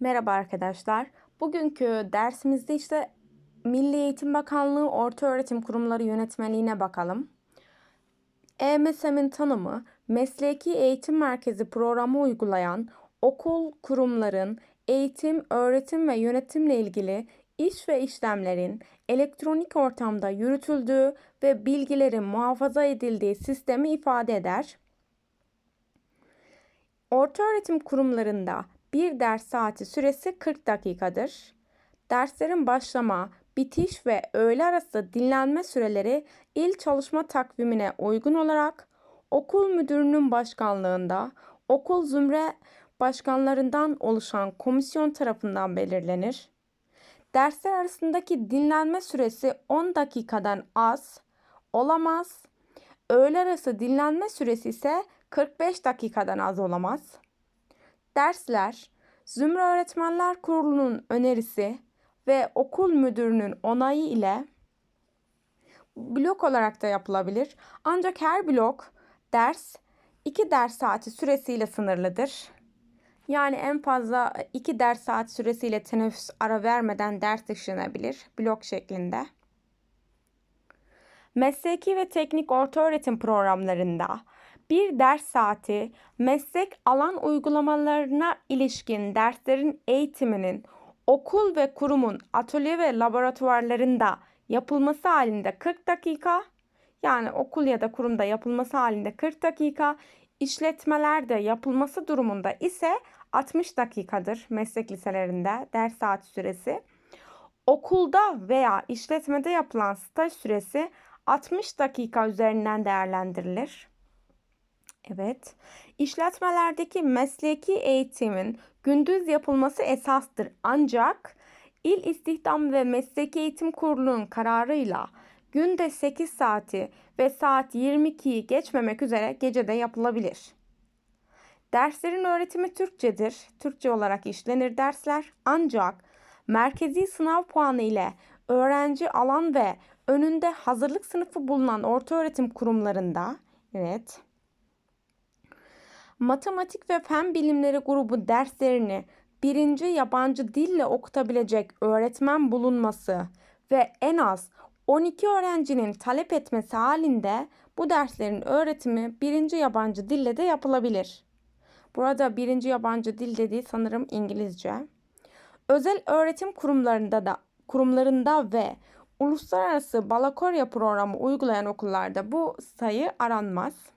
Merhaba arkadaşlar. Bugünkü dersimizde işte Milli Eğitim Bakanlığı Ortaöğretim Kurumları Yönetmeliğine bakalım. EMSM'in tanımı, mesleki eğitim merkezi programı uygulayan okul, kurumların eğitim, öğretim ve yönetimle ilgili iş ve işlemlerin elektronik ortamda yürütüldüğü ve bilgilerin muhafaza edildiği sistemi ifade eder. Ortaöğretim kurumlarında bir ders saati süresi 40 dakikadır. Derslerin başlama, bitiş ve öğle arası dinlenme süreleri il çalışma takvimine uygun olarak okul müdürünün başkanlığında okul zümre başkanlarından oluşan komisyon tarafından belirlenir. Dersler arasındaki dinlenme süresi 10 dakikadan az olamaz. Öğle arası dinlenme süresi ise 45 dakikadan az olamaz. Dersler Zümre Öğretmenler Kurulu'nun önerisi ve okul müdürünün onayı ile blok olarak da yapılabilir. Ancak her blok ders 2 ders saati süresiyle sınırlıdır. Yani en fazla 2 ders saat süresiyle teneffüs ara vermeden ders işlenebilir blok şeklinde. Mesleki ve teknik ortaöğretim programlarında bir ders saati meslek alan uygulamalarına ilişkin derslerin eğitiminin okul ve kurumun atölye ve laboratuvarlarında yapılması halinde 40 dakika yani okul ya da kurumda yapılması halinde 40 dakika, işletmelerde yapılması durumunda ise 60 dakikadır meslek liselerinde ders saat süresi. Okulda veya işletmede yapılan staj süresi 60 dakika üzerinden değerlendirilir. Evet. İşletmelerdeki mesleki eğitimin gündüz yapılması esastır. Ancak İl İstihdam ve Mesleki Eğitim Kurulu'nun kararıyla günde 8 saati ve saat 22'yi geçmemek üzere gecede yapılabilir. Derslerin öğretimi Türkçedir. Türkçe olarak işlenir dersler. Ancak merkezi sınav puanı ile öğrenci alan ve önünde hazırlık sınıfı bulunan ortaöğretim kurumlarında evet matematik ve fen bilimleri grubu derslerini birinci yabancı dille okutabilecek öğretmen bulunması ve en az 12 öğrencinin talep etmesi halinde bu derslerin öğretimi birinci yabancı dille de yapılabilir. Burada birinci yabancı dil dediği sanırım İngilizce. Özel öğretim kurumlarında da kurumlarında ve uluslararası Balakorya programı uygulayan okullarda bu sayı aranmaz.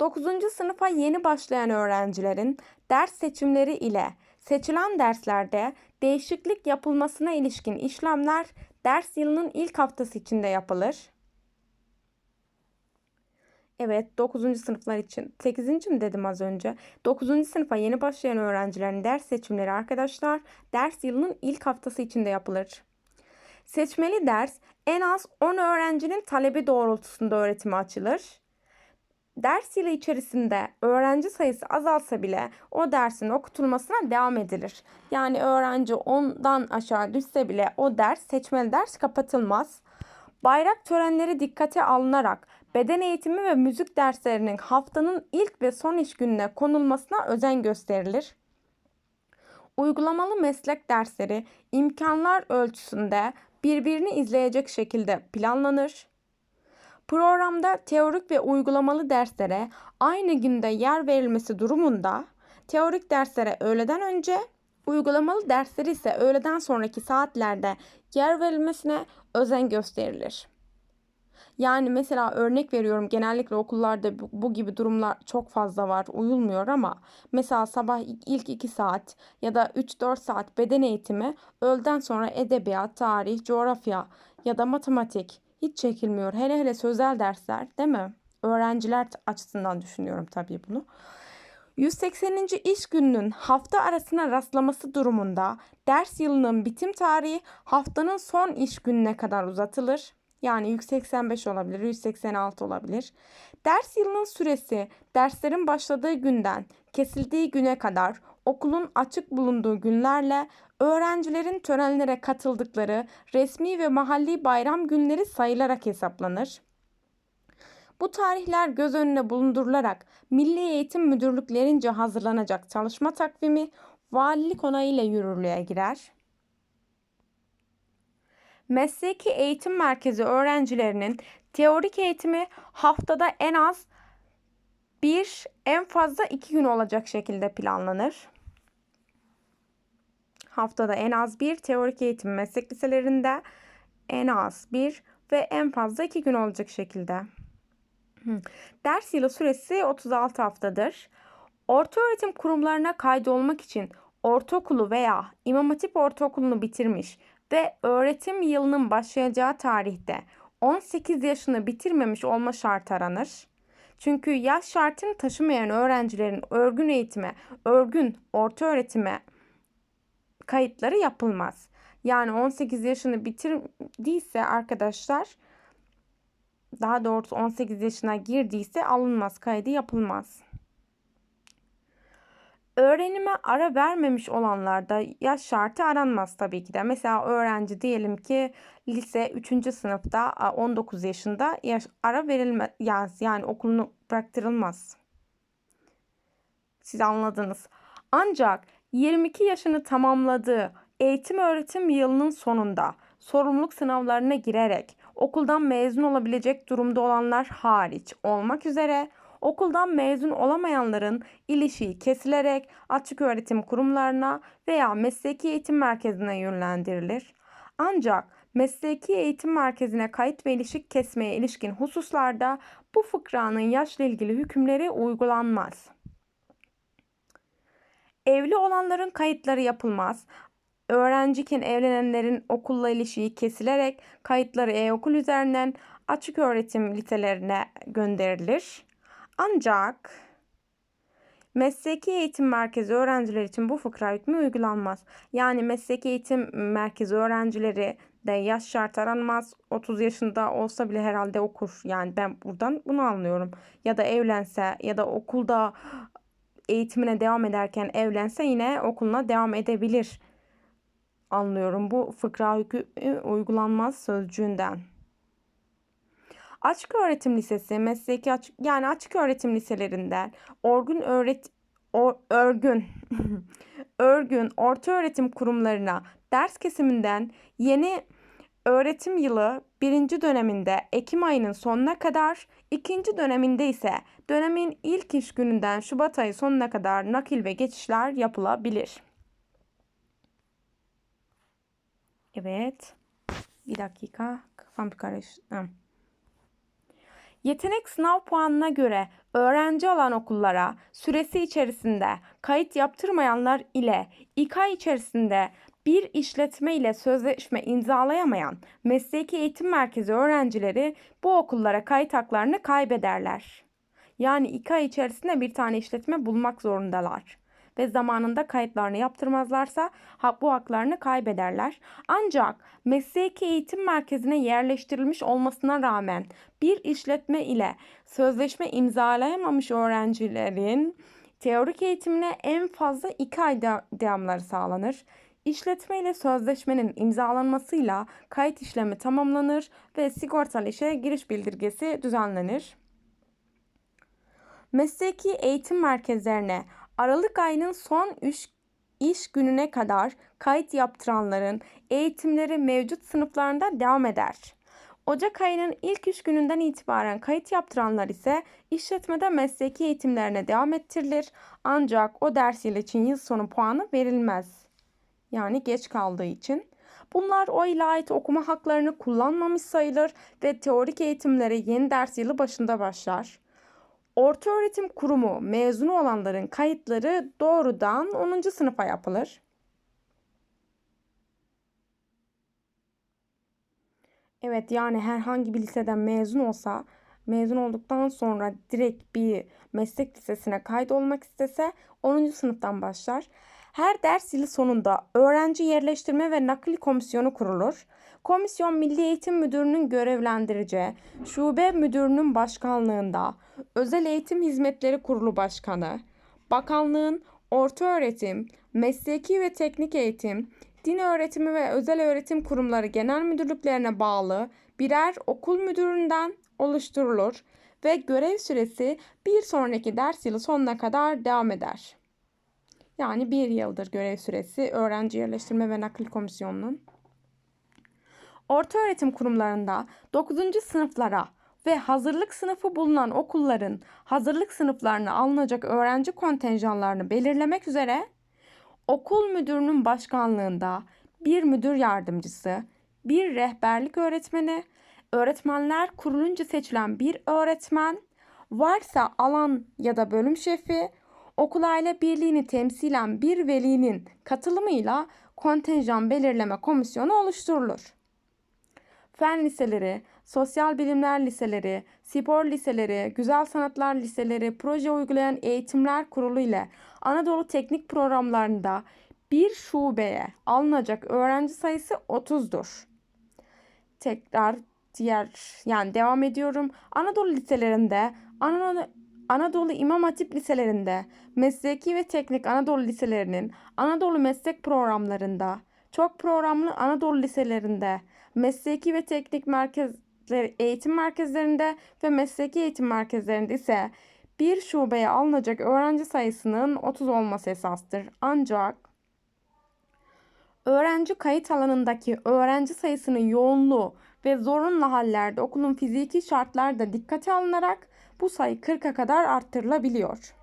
9. sınıfa yeni başlayan öğrencilerin ders seçimleri ile seçilen derslerde değişiklik yapılmasına ilişkin işlemler ders yılının ilk haftası içinde yapılır. Evet 9. sınıflar için 8. mi dedim az önce? 9. sınıfa yeni başlayan öğrencilerin ders seçimleri arkadaşlar ders yılının ilk haftası içinde yapılır. Seçmeli ders en az 10 öğrencinin talebi doğrultusunda öğretime açılır ders yılı içerisinde öğrenci sayısı azalsa bile o dersin okutulmasına devam edilir. Yani öğrenci 10'dan aşağı düşse bile o ders seçmeli ders kapatılmaz. Bayrak törenleri dikkate alınarak beden eğitimi ve müzik derslerinin haftanın ilk ve son iş gününe konulmasına özen gösterilir. Uygulamalı meslek dersleri imkanlar ölçüsünde birbirini izleyecek şekilde planlanır. Programda teorik ve uygulamalı derslere aynı günde yer verilmesi durumunda teorik derslere öğleden önce, uygulamalı dersleri ise öğleden sonraki saatlerde yer verilmesine özen gösterilir. Yani mesela örnek veriyorum genellikle okullarda bu, bu gibi durumlar çok fazla var uyulmuyor ama mesela sabah ilk 2 saat ya da 3-4 saat beden eğitimi öğleden sonra edebiyat, tarih, coğrafya ya da matematik hiç çekilmiyor. Hele hele sözel dersler değil mi? Öğrenciler açısından düşünüyorum tabii bunu. 180. iş gününün hafta arasına rastlaması durumunda ders yılının bitim tarihi haftanın son iş gününe kadar uzatılır. Yani 185 olabilir, 186 olabilir. Ders yılının süresi derslerin başladığı günden kesildiği güne kadar okulun açık bulunduğu günlerle öğrencilerin törenlere katıldıkları resmi ve mahalli bayram günleri sayılarak hesaplanır. Bu tarihler göz önüne bulundurularak Milli Eğitim Müdürlüklerince hazırlanacak çalışma takvimi valilik onayıyla yürürlüğe girer. Mesleki eğitim merkezi öğrencilerinin teorik eğitimi haftada en az bir, en fazla iki gün olacak şekilde planlanır. Haftada en az bir teorik eğitim meslek liselerinde en az bir ve en fazla iki gün olacak şekilde. Ders yılı süresi 36 haftadır. Orta öğretim kurumlarına kaydolmak için ortaokulu veya İmam Hatip Ortaokulu'nu bitirmiş ve öğretim yılının başlayacağı tarihte 18 yaşını bitirmemiş olma şartı aranır. Çünkü yaş şartını taşımayan öğrencilerin örgün eğitime, örgün orta öğretime kayıtları yapılmaz. Yani 18 yaşını bitirdiyse arkadaşlar daha doğrusu 18 yaşına girdiyse alınmaz, kaydı yapılmaz. Öğrenime ara vermemiş olanlarda yaş şartı aranmaz tabii ki de. Mesela öğrenci diyelim ki lise 3. sınıfta 19 yaşında yaş ara verilmez yani okulunu bıraktırılmaz. Siz anladınız. Ancak 22 yaşını tamamladığı eğitim öğretim yılının sonunda sorumluluk sınavlarına girerek okuldan mezun olabilecek durumda olanlar hariç olmak üzere okuldan mezun olamayanların ilişiği kesilerek açık öğretim kurumlarına veya mesleki eğitim merkezine yönlendirilir. Ancak mesleki eğitim merkezine kayıt ve ilişik kesmeye ilişkin hususlarda bu fıkranın yaşla ilgili hükümleri uygulanmaz. Evli olanların kayıtları yapılmaz. Öğrenciyken evlenenlerin okulla ilişiği kesilerek kayıtları e-okul üzerinden açık öğretim liselerine gönderilir. Ancak mesleki eğitim merkezi öğrenciler için bu fıkra hükmü uygulanmaz. Yani mesleki eğitim merkezi öğrencileri de yaş şart aranmaz. 30 yaşında olsa bile herhalde okur. Yani ben buradan bunu anlıyorum. Ya da evlense ya da okulda eğitimine devam ederken evlense yine okuluna devam edebilir. Anlıyorum bu fıkra hükmü uygulanmaz sözcüğünden. Açık öğretim lisesi, mesleki açık yani açık öğretim liselerinden orgun öğret or, örgün örgün orta öğretim kurumlarına ders kesiminden yeni öğretim yılı birinci döneminde Ekim ayının sonuna kadar, ikinci döneminde ise dönemin ilk iş gününden Şubat ayı sonuna kadar nakil ve geçişler yapılabilir. Evet. Bir dakika. Kafam karıştı. Yetenek sınav puanına göre öğrenci alan okullara süresi içerisinde kayıt yaptırmayanlar ile iki ay içerisinde bir işletme ile sözleşme imzalayamayan mesleki eğitim merkezi öğrencileri bu okullara kayıt haklarını kaybederler. Yani iki ay içerisinde bir tane işletme bulmak zorundalar ve zamanında kayıtlarını yaptırmazlarsa bu haklarını kaybederler. Ancak mesleki eğitim merkezine yerleştirilmiş olmasına rağmen bir işletme ile sözleşme imzalayamamış öğrencilerin teorik eğitimine en fazla 2 ay devamları sağlanır. İşletme ile sözleşmenin imzalanmasıyla kayıt işlemi tamamlanır ve sigortalı işe giriş bildirgesi düzenlenir. Mesleki eğitim merkezlerine Aralık ayının son 3 iş gününe kadar kayıt yaptıranların eğitimleri mevcut sınıflarında devam eder. Ocak ayının ilk üç gününden itibaren kayıt yaptıranlar ise işletmede mesleki eğitimlerine devam ettirilir. Ancak o ders yılı için yıl sonu puanı verilmez. Yani geç kaldığı için. Bunlar o ile okuma haklarını kullanmamış sayılır ve teorik eğitimlere yeni ders yılı başında başlar. Orta öğretim kurumu mezunu olanların kayıtları doğrudan 10. sınıfa yapılır. Evet yani herhangi bir liseden mezun olsa mezun olduktan sonra direkt bir meslek lisesine kaydolmak istese 10. sınıftan başlar. Her ders yılı sonunda öğrenci yerleştirme ve nakil komisyonu kurulur. Komisyon Milli Eğitim Müdürü'nün görevlendireceği şube müdürünün başkanlığında Özel Eğitim Hizmetleri Kurulu Başkanı, bakanlığın orta öğretim, mesleki ve teknik eğitim, din öğretimi ve özel öğretim kurumları genel müdürlüklerine bağlı birer okul müdüründen oluşturulur ve görev süresi bir sonraki ders yılı sonuna kadar devam eder. Yani bir yıldır görev süresi öğrenci yerleştirme ve nakil komisyonunun. Ortaöğretim kurumlarında 9. sınıflara ve hazırlık sınıfı bulunan okulların hazırlık sınıflarına alınacak öğrenci kontenjanlarını belirlemek üzere okul müdürünün başkanlığında bir müdür yardımcısı, bir rehberlik öğretmeni, öğretmenler kurulunca seçilen bir öğretmen, varsa alan ya da bölüm şefi, okul aile birliğini temsilen bir velinin katılımıyla kontenjan belirleme komisyonu oluşturulur. Fen liseleri, sosyal bilimler liseleri, spor liseleri, güzel sanatlar liseleri, proje uygulayan eğitimler kurulu ile Anadolu teknik programlarında bir şubeye alınacak öğrenci sayısı 30'dur. Tekrar diğer yani devam ediyorum. Anadolu liselerinde, Anadolu, Anadolu İmam Hatip liselerinde, mesleki ve teknik Anadolu liselerinin Anadolu meslek programlarında, çok programlı Anadolu liselerinde, mesleki ve teknik merkezleri, eğitim merkezlerinde ve mesleki eğitim merkezlerinde ise bir şubeye alınacak öğrenci sayısının 30 olması esastır. Ancak öğrenci kayıt alanındaki öğrenci sayısının yoğunluğu ve zorunlu hallerde okulun fiziki şartları da dikkate alınarak bu sayı 40'a kadar arttırılabiliyor.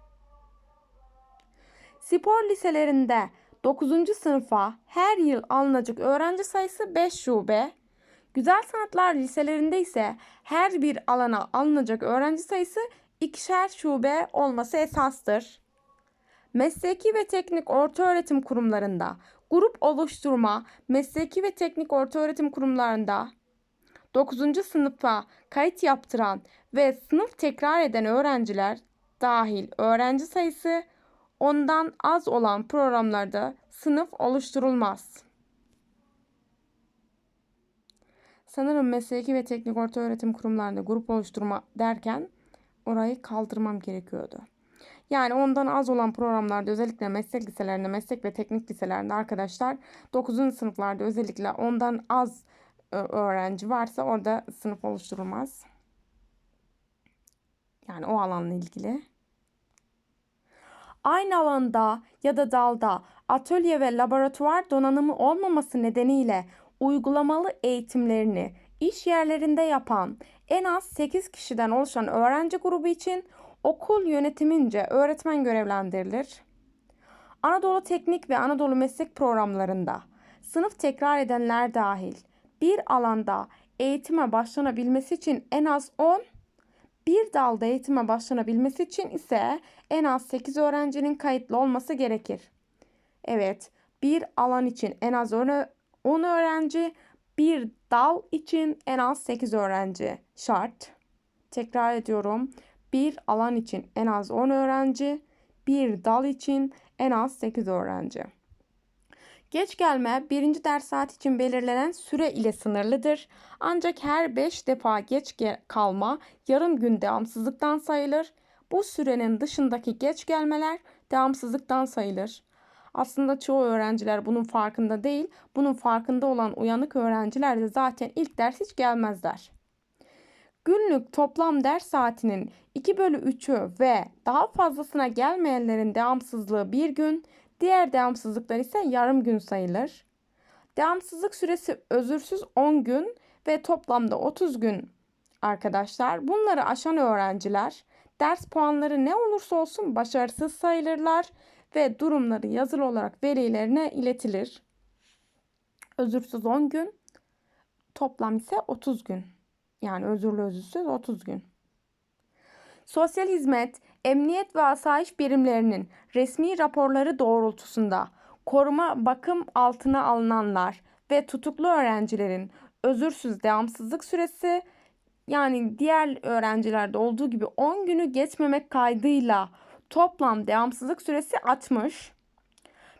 Spor liselerinde 9. sınıfa her yıl alınacak öğrenci sayısı 5 şube, Güzel sanatlar liselerinde ise her bir alana alınacak öğrenci sayısı ikişer şube olması esastır. Mesleki ve teknik ortaöğretim kurumlarında grup oluşturma, mesleki ve teknik ortaöğretim kurumlarında 9. sınıfa kayıt yaptıran ve sınıf tekrar eden öğrenciler dahil öğrenci sayısı ondan az olan programlarda sınıf oluşturulmaz. Sanırım mesleki ve teknik ortaöğretim kurumlarında grup oluşturma derken orayı kaldırmam gerekiyordu. Yani ondan az olan programlarda özellikle meslek liselerinde, meslek ve teknik liselerinde arkadaşlar 9. sınıflarda özellikle ondan az e, öğrenci varsa orada sınıf oluşturulmaz. Yani o alanla ilgili. Aynı alanda ya da dalda atölye ve laboratuvar donanımı olmaması nedeniyle uygulamalı eğitimlerini iş yerlerinde yapan en az 8 kişiden oluşan öğrenci grubu için okul yönetimince öğretmen görevlendirilir. Anadolu Teknik ve Anadolu Meslek programlarında sınıf tekrar edenler dahil bir alanda eğitime başlanabilmesi için en az 10, bir dalda eğitime başlanabilmesi için ise en az 8 öğrencinin kayıtlı olması gerekir. Evet, bir alan için en az 10 öğrenci, bir dal için en az 8 öğrenci şart. Tekrar ediyorum. Bir alan için en az 10 öğrenci, bir dal için en az 8 öğrenci. Geç gelme birinci ders saat için belirlenen süre ile sınırlıdır. Ancak her 5 defa geç kalma yarım gün devamsızlıktan sayılır. Bu sürenin dışındaki geç gelmeler devamsızlıktan sayılır. Aslında çoğu öğrenciler bunun farkında değil. Bunun farkında olan uyanık öğrenciler de zaten ilk ders hiç gelmezler. Günlük toplam ders saatinin 2 bölü 3'ü ve daha fazlasına gelmeyenlerin devamsızlığı bir gün, diğer devamsızlıklar ise yarım gün sayılır. Devamsızlık süresi özürsüz 10 gün ve toplamda 30 gün arkadaşlar. Bunları aşan öğrenciler ders puanları ne olursa olsun başarısız sayılırlar ve durumları yazılı olarak velilerine iletilir. Özürsüz 10 gün, toplam ise 30 gün. Yani özürlü özürsüz 30 gün. Sosyal hizmet, emniyet ve asayiş birimlerinin resmi raporları doğrultusunda koruma bakım altına alınanlar ve tutuklu öğrencilerin özürsüz devamsızlık süresi yani diğer öğrencilerde olduğu gibi 10 günü geçmemek kaydıyla Toplam devamsızlık süresi 60.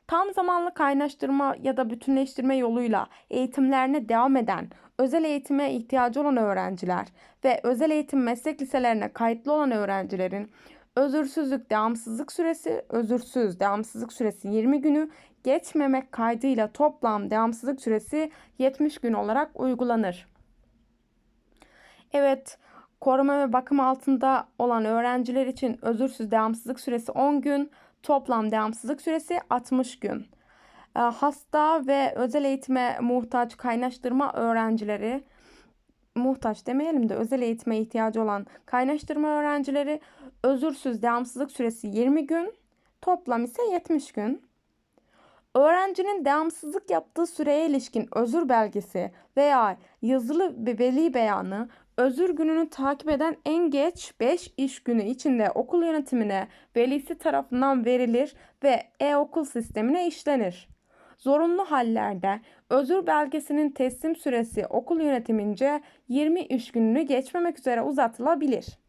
Tam zamanlı kaynaştırma ya da bütünleştirme yoluyla eğitimlerine devam eden, özel eğitime ihtiyacı olan öğrenciler ve özel eğitim meslek liselerine kayıtlı olan öğrencilerin özürsüzlük devamsızlık süresi, özürsüz devamsızlık süresi 20 günü geçmemek kaydıyla toplam devamsızlık süresi 70 gün olarak uygulanır. Evet, Koruma ve bakım altında olan öğrenciler için özürsüz devamsızlık süresi 10 gün, toplam devamsızlık süresi 60 gün. E, hasta ve özel eğitime muhtaç kaynaştırma öğrencileri muhtaç demeyelim de özel eğitime ihtiyacı olan kaynaştırma öğrencileri özürsüz devamsızlık süresi 20 gün, toplam ise 70 gün. Öğrencinin devamsızlık yaptığı süreye ilişkin özür belgesi veya yazılı veli beyanı özür gününü takip eden en geç 5 iş günü içinde okul yönetimine velisi tarafından verilir ve e-okul sistemine işlenir. Zorunlu hallerde özür belgesinin teslim süresi okul yönetimince 20 iş gününü geçmemek üzere uzatılabilir.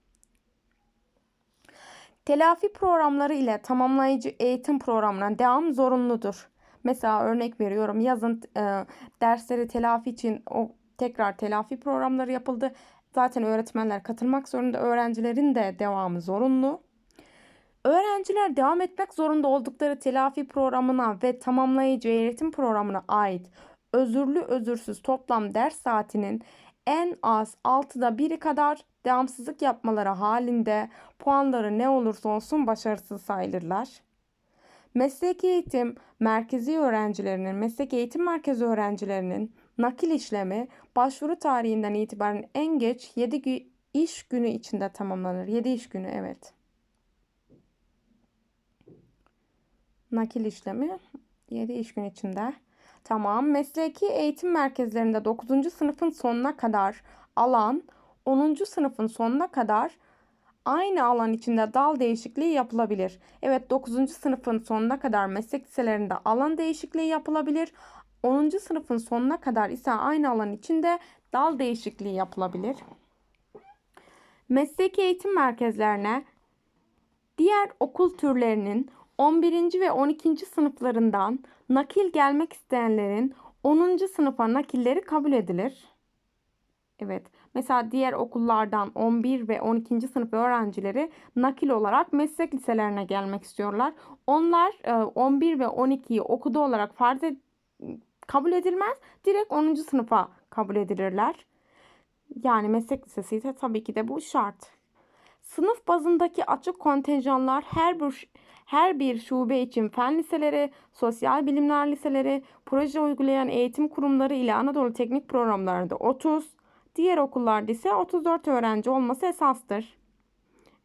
Telafi programları ile tamamlayıcı eğitim programına devam zorunludur. Mesela örnek veriyorum yazın e, dersleri telafi için o tekrar telafi programları yapıldı. Zaten öğretmenler katılmak zorunda, öğrencilerin de devamı zorunlu. Öğrenciler devam etmek zorunda oldukları telafi programına ve tamamlayıcı eğitim programına ait özürlü özürsüz toplam ders saatinin en az 6'da 1'i kadar devamsızlık yapmaları halinde puanları ne olursa olsun başarısız sayılırlar. Mesleki eğitim merkezi öğrencilerinin, meslek eğitim merkezi öğrencilerinin nakil işlemi başvuru tarihinden itibaren en geç 7 iş günü içinde tamamlanır. 7 iş günü evet. Nakil işlemi 7 iş gün içinde. Tamam. Mesleki eğitim merkezlerinde 9. sınıfın sonuna kadar alan, 10. sınıfın sonuna kadar aynı alan içinde dal değişikliği yapılabilir. Evet 9. sınıfın sonuna kadar meslek liselerinde alan değişikliği yapılabilir. 10. sınıfın sonuna kadar ise aynı alan içinde dal değişikliği yapılabilir. Mesleki eğitim merkezlerine diğer okul türlerinin 11. ve 12. sınıflarından nakil gelmek isteyenlerin 10. sınıfa nakilleri kabul edilir. Evet. Mesela diğer okullardan 11 ve 12. sınıf öğrencileri nakil olarak meslek liselerine gelmek istiyorlar. Onlar 11 e, ve 12'yi okudu olarak farz kabul edilmez. Direkt 10. sınıfa kabul edilirler. Yani meslek lisesi ise tabii ki de bu şart. Sınıf bazındaki açık kontenjanlar her bir her bir şube için fen liseleri, sosyal bilimler liseleri, proje uygulayan eğitim kurumları ile Anadolu Teknik programlarında 30, diğer okullarda ise 34 öğrenci olması esastır.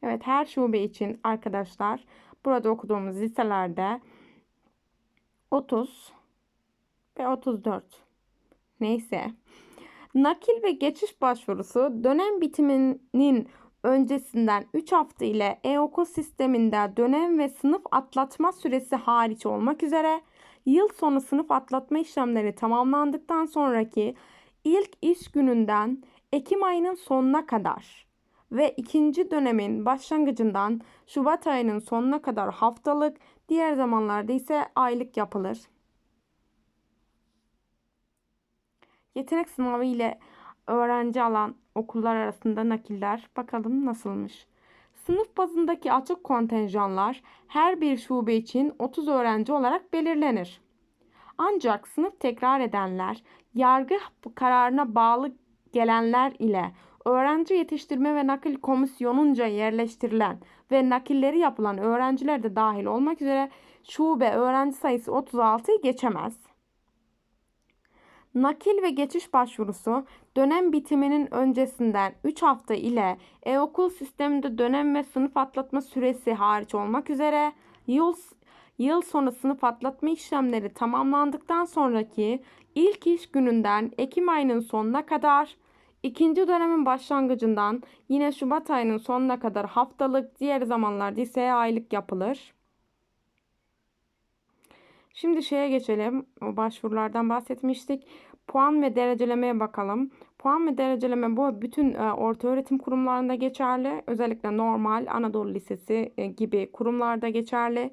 Evet her şube için arkadaşlar burada okuduğumuz liselerde 30 ve 34. Neyse. Nakil ve geçiş başvurusu dönem bitiminin öncesinden 3 hafta ile e-okul sisteminde dönem ve sınıf atlatma süresi hariç olmak üzere yıl sonu sınıf atlatma işlemleri tamamlandıktan sonraki ilk iş gününden Ekim ayının sonuna kadar ve ikinci dönemin başlangıcından Şubat ayının sonuna kadar haftalık, diğer zamanlarda ise aylık yapılır. Yetenek sınavı ile öğrenci alan okullar arasında nakiller bakalım nasılmış. Sınıf bazındaki açık kontenjanlar her bir şube için 30 öğrenci olarak belirlenir. Ancak sınıf tekrar edenler, yargı kararına bağlı gelenler ile öğrenci yetiştirme ve nakil komisyonunca yerleştirilen ve nakilleri yapılan öğrenciler de dahil olmak üzere şube öğrenci sayısı 36'yı geçemez. Nakil ve geçiş başvurusu dönem bitiminin öncesinden 3 hafta ile e-okul sisteminde dönem ve sınıf atlatma süresi hariç olmak üzere yıl, yıl sonu sınıf atlatma işlemleri tamamlandıktan sonraki ilk iş gününden Ekim ayının sonuna kadar ikinci dönemin başlangıcından yine Şubat ayının sonuna kadar haftalık diğer zamanlarda ise aylık yapılır. Şimdi şeye geçelim. O başvurulardan bahsetmiştik. Puan ve derecelemeye bakalım. Puan ve dereceleme bu bütün e, orta öğretim kurumlarında geçerli. Özellikle normal Anadolu Lisesi e, gibi kurumlarda geçerli.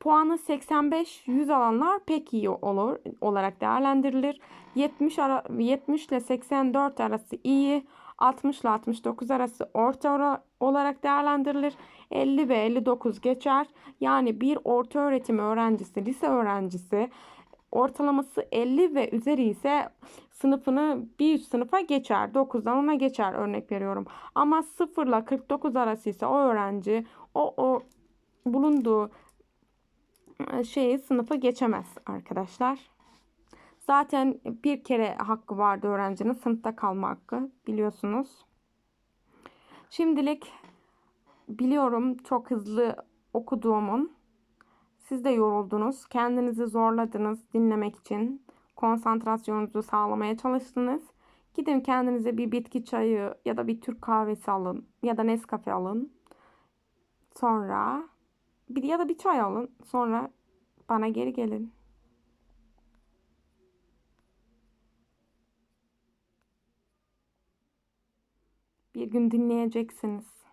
Puanı 85-100 alanlar pek iyi olur olarak değerlendirilir. 70 ara, 70 ile 84 arası iyi, 60 ile 69 arası orta olarak değerlendirilir. 50 ve 59 geçer. Yani bir orta öğretim öğrencisi, lise öğrencisi ortalaması 50 ve üzeri ise sınıfını bir üst sınıfa geçer. 9'dan ona geçer örnek veriyorum. Ama 0 ile 49 arası ise o öğrenci o, o bulunduğu şeyi sınıfı geçemez arkadaşlar. Zaten bir kere hakkı vardı öğrencinin sınıfta kalma hakkı biliyorsunuz. Şimdilik biliyorum çok hızlı okuduğumun. Siz de yoruldunuz. Kendinizi zorladınız dinlemek için. Konsantrasyonunuzu sağlamaya çalıştınız. Gidin kendinize bir bitki çayı ya da bir Türk kahvesi alın ya da Nescafe alın. Sonra bir ya da bir çay alın. Sonra bana geri gelin. Bir gün dinleyeceksiniz.